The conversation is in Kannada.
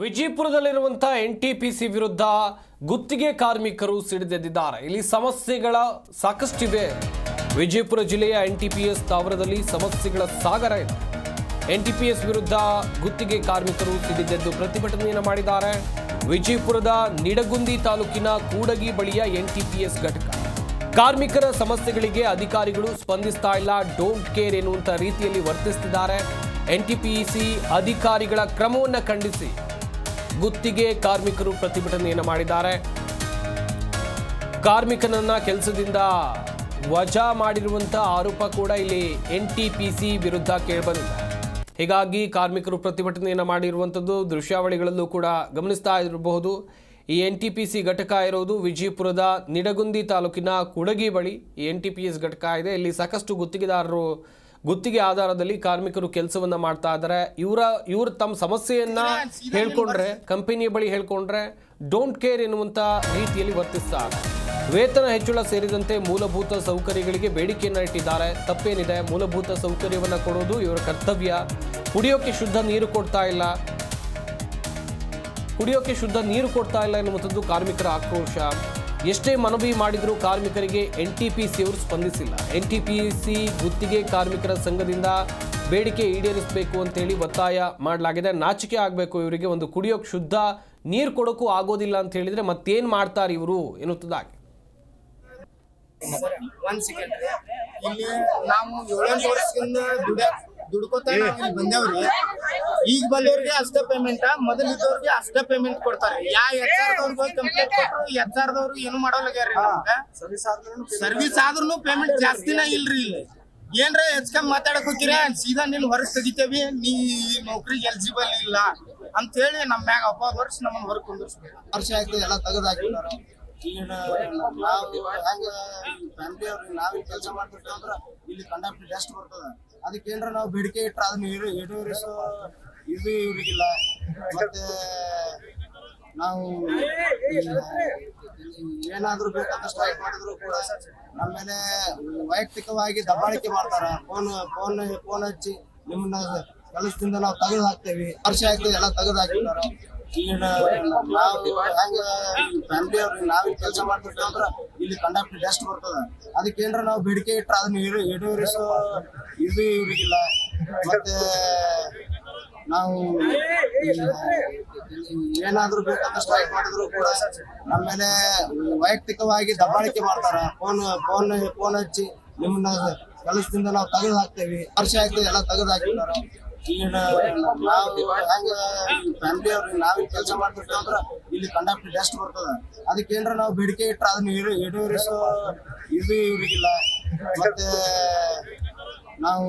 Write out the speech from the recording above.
ವಿಜಯಪುರದಲ್ಲಿರುವಂತಹ ಎನ್ ಟಿ ಪಿ ಸಿ ವಿರುದ್ಧ ಗುತ್ತಿಗೆ ಕಾರ್ಮಿಕರು ಸಿಡಿದೆದ್ದಿದ್ದಾರೆ. ಇಲ್ಲಿ ಸಮಸ್ಯೆಗಳ ಸಾಕಷ್ಟಿವೆ ವಿಜಯಪುರ ಜಿಲ್ಲೆಯ ಎನ್ ಟಿ ಪಿ ಎಸ್ ಸ್ಥಾವರದಲ್ಲಿ ಸಮಸ್ಯೆಗಳ ಸಾಗರ ಇದೆ. ಎನ್ ಟಿ ಪಿ ಎಸ್ ವಿರುದ್ಧ ಗುತ್ತಿಗೆ ಕಾರ್ಮಿಕರು ಸಿಡಿದೆದ್ದು ಪ್ರತಿಭಟನೆಯನ್ನು ಮಾಡಿದ್ದಾರೆ. ವಿಜಯಪುರದ ನಿಡಗುಂದಿ ತಾಲೂಕಿನ ಕೂಡಗಿ ಬಳಿಯ ಎನ್ ಟಿ ಪಿ ಎಸ್ ಘಟಕ. ಕಾರ್ಮಿಕರ ಸಮಸ್ಯೆಗಳಿಗೆ ಅಧಿಕಾರಿಗಳು ಸ್ಪಂದಿಸ್ತಾ ಇಲ್ಲ. ಡೋಂಟ್ ಕೇರ್ ಎನ್ನುವಂಥ ರೀತಿಯಲ್ಲಿ ವರ್ತಿಸ್ತಿದ್ದಾರೆ. ಸಿ ಅಧಿಕಾರಿಗಳ ಕ್ರಮವನ್ನು ಖಂಡಿಸಿ ಗುತ್ತಿಗೆ ಕಾರ್ಮಿಕರು ಪ್ರತಿಭಟನೆಯನ್ನು ಮಾಡಿದ್ದಾರೆ. ಕಾರ್ಮಿಕನನ್ನ ಕೆಲಸದಿಂದ ವಜಾ ಮಾಡಿರುವಂತಹ ಆರೋಪ ಕೂಡ ಇಲ್ಲಿ ಎನ್ ಟಿ ಪಿ ಸಿ ವಿರುದ್ಧ ಕೇಳಿಬಂದಿದೆ. ಹೀಗಾಗಿ ಕಾರ್ಮಿಕರು ಪ್ರತಿಭಟನೆಯನ್ನು ಮಾಡಿರುವಂಥದ್ದು ದೃಶ್ಯಾವಳಿಗಳಲ್ಲೂ ಕೂಡ ಗಮನಿಸ್ತಾ ಇರಬಹುದು. ಈ ಎನ್ ಟಿ ಪಿ ಸಿ ಘಟಕ ಇರೋದು ವಿಜಯಪುರದ ನಿಡಗುಂದಿ ತಾಲೂಕಿನ ಕುಡಗಿ ಬಳಿ ಎನ್ ಟಿ ಪಿ ಎಸ್ ಘಟಕ ಇದೆ. ಇಲ್ಲಿ ಸಾಕಷ್ಟು ಗುತ್ತಿಗೆದಾರರು ಗುತ್ತಿಗೆ ಆಧಾರದಲ್ಲಿ ಕಾರ್ಮಿಕರು ಕೆಲಸವನ್ನ ಮಾಡ್ತಾ ಇದ್ದಾರೆ ಇವರ ಇವರು ತಮ್ಮ ಸಮಸ್ಯೆಯನ್ನ ಹೇಳ್ಕೊಂಡ್ರೆ ಕಂಪನಿಯ ಬಳಿ ಹೇಳ್ಕೊಂಡ್ರೆ ಡೋಂಟ್ ಕೇರ್ ಎನ್ನುವಂತ ರೀತಿಯಲ್ಲಿ ವರ್ತಿಸ್ತಾ ವೇತನ ಹೆಚ್ಚಳ ಸೇರಿದಂತೆ ಮೂಲಭೂತ ಸೌಕರ್ಯಗಳಿಗೆ ಬೇಡಿಕೆಯನ್ನ ಇಟ್ಟಿದ್ದಾರೆ. ತಪ್ಪೇನಿದೆ ಮೂಲಭೂತ ಸೌಕರ್ಯವನ್ನ ಕೊಡೋದು ಇವರ ಕರ್ತವ್ಯ. ಕುಡಿಯೋಕೆ ಶುದ್ಧ ನೀರು ಕೊಡ್ತಾ ಇಲ್ಲ. ಕುಡಿಯೋಕೆ ಶುದ್ಧ ನೀರು ಕೊಡ್ತಾ ಇಲ್ಲ ಎನ್ನುವಂಥದ್ದು ಕಾರ್ಮಿಕರ ಆಕ್ರೋಶ. ಎಷ್ಟೇ ಮನವಿ ಮಾಡಿದರೂ ಕಾರ್ಮಿಕರಿಗೆ ಎನ್ ಟಿ ಪಿ ಸಿ ಅವರು ಸ್ಪಂದಿಸಿಲ್ಲ. ಎನ್ ಟಿ ಪಿ ಸಿ ಗುತ್ತಿಗೆ ಕಾರ್ಮಿಕರ ಸಂಘದಿಂದ ಬೇಡಿಕೆ ಈಡೇರಿಸಬೇಕು ಅಂತೇಳಿ ಒತ್ತಾಯ ಮಾಡಲಾಗಿದೆ. ನಾಚಿಕೆ ಆಗಬೇಕು ಇವರಿಗೆ. ಒಂದು ಕುಡಿಯೋಕೆ ಶುದ್ಧ ನೀರು ಕೊಡೋಕ್ಕೂ ಆಗೋದಿಲ್ಲ ಅಂತ ಹೇಳಿದರೆ ಮತ್ತೇನು ಮಾಡ್ತಾರೆ ಇವರು ಎನ್ನುತ್ತದಾಗಿ ಇಲ್ಲಿ ನಾವು ಏಳೆಂಟು ವರ್ಷದಿಂದ ದುಡ ದುಡ್ಕೋತ ಬಂದೇವ್ರಿ. ಈಗ ಬಂದವ್ರಿಗೆ ಅಷ್ಟೇ ಪೇಮೆಂಟ್ ಮೊದಲಿದ್ದವ್ರಿಗೆ ಅಷ್ಟೇ ಪೇಮೆಂಟ್ ಕೊಡ್ತಾರೆ. ಯಾ ಎಚ್ ಆರ್ ದವ್ರಿಗೆ ಕಂಪ್ಲೇಂಟ್ ಕೊಟ್ಟರು ಎಚ್ ಆರ್ ದವ್ರು ಏನು ಮಾಡೋಲಾಗ್ಯಾರ್ರಿ ನಮ್ಗ. ಸರ್ವಿಸ್ ಆದ್ರೂ ಪೇಮೆಂಟ್ ಜಾಸ್ತಿನೇ ಇಲ್ರಿ ಇಲ್ಲಿ. ಏನ್ರ ಹೆಚ್ಕಮ್ ಮಾತಾಡಕ್ ಹೋಗಿರ ಸೀದಾ ನೀನ್ ಹೊರಗ್ ತೆಗಿತೇವಿ ನೀ ನೌಕರಿಗೆ ಎಲಿಜಿಬಲ್ ಇಲ್ಲ ಅಂತ ಹೇಳಿ ನಮ್ ಮ್ಯಾಗ ಅಪ್ಪ ವರ್ಷ ನಮ್ಮನ್ನ ಹೊರಗ್ ಕುಂದಿರ್ಸ್ಬೇಕು. ವರ್ಷ ಆಯ್ತು ಎಲ್ಲ ತೆಗೆದು ಹಾಕಿದಾರ ಈಗ ನಾವು ಹೆಂಗ ಫ್ಯಾಮಿಲಿ ಅವ್ರಿಗೆ ನಾವ್ ಕೆಲಸ ಮಾಡ್ತಿರ್ತೀವಿ ಅಂದ್ರ ಇಲ್ಲಿ ಕಂಡಕ್ಟ್ ಟೆಸ್ಟ್ ಬರ್ತದ. ಅದಕ್ಕೆ ಏನ್ರ ನಾವು ಬೇಡಿಕೆ ಇಟ್ಟರೆ ಅದನ್ನ ಈಡು ಈಡೇರಿಸೋ ಇದು ಇವರಿಗಿಲ್ಲ. ಮತ್ತೆ ನಾವು ಏನಾದ್ರೂ ಬೇಕಂತ ಸ್ಟ್ರೈಕ್ ಮಾಡಿದ್ರು ಕೂಡ ನಮ್ಮ ಮೇಲೆ ವೈಯಕ್ತಿಕವಾಗಿ ದಬ್ಬಾಳಿಕೆ ಮಾಡ್ತಾರ. ಫೋನ್ ಫೋನ್ ಫೋನ್ ಹಚ್ಚಿ ನಿಮ್ಮನ್ನ ಕೆಲಸದಿಂದ ನಾವು ತೆಗೆದು ಹಾಕ್ತೇವಿ ವರ್ಷ ಆಯ್ತು ಎಲ್ಲ ತೆಗೆದು ಈಗ ನಾವು ಫ್ಯಾಮಿಲಿ ನಾವ್ ಕೆಲಸ ಮಾಡ್ತಿರ್ತೀವಿ ಇಲ್ಲಿ ಕಂಡಕ್ಟರ್ ಟೆಸ್ಟ್ ಬರ್ತದ. ಅದಕ್ಕೆ ಏನ್ರ ನಾವು ಬೇಡಿಕೆ ಇಟ್ಟರೆ ಅದನ್ನ ಈಡು ಈಡೇರಿಸೋ ಇದು ಇವರಿಗಿಲ್ಲ. ಮತ್ತೆ ನಾವು ಏನಾದ್ರೂ ಬೇಕಂತ ಸ್ಟ್ರೈಕ್ ಮಾಡಿದ್ರು ಕೂಡ ನಮ್ಮ ಮೇಲೆ ವೈಯಕ್ತಿಕವಾಗಿ ದಬ್ಬಾಳಿಕೆ ಮಾಡ್ತಾರ. ಫೋನ್ ಫೋನ್ ಫೋನ್ ಹಚ್ಚಿ ನಿಮ್ಮನ್ನ ಕೆಲಸದಿಂದ ನಾವು ತೆಗೆದು ಹಾಕ್ತೇವಿ ವರ್ಷ ಆಯ್ತು ಎಲ್ಲ ತೆಗೆದು ಹಾಕಿದ್ದಾರೆ ನಾವು ಹೆಂಗ ಫ್ಯಾಮಿಲಿ ಅವ್ರಿಗೆ ನಾವ್ ಕೆಲಸ ಮಾಡ್ತಿರ್ತೀವಿ ಅಂದ್ರ ಇಲ್ಲಿ ಕಂಡಕ್ಟ್ ಟೆಸ್ಟ್ ಬರ್ತದ. ಅದಕ್ಕೆ ಏನ್ರ ನಾವು ಬೇಡಿಕೆ ಇಟ್ಟರೆ ಅದನ್ನ ಈಡು ಈಡೇರಿಸೋ ಇದು ಇವ್ರಿಗಿಲ್ಲ. ಮತ್ತೆ ನಾವು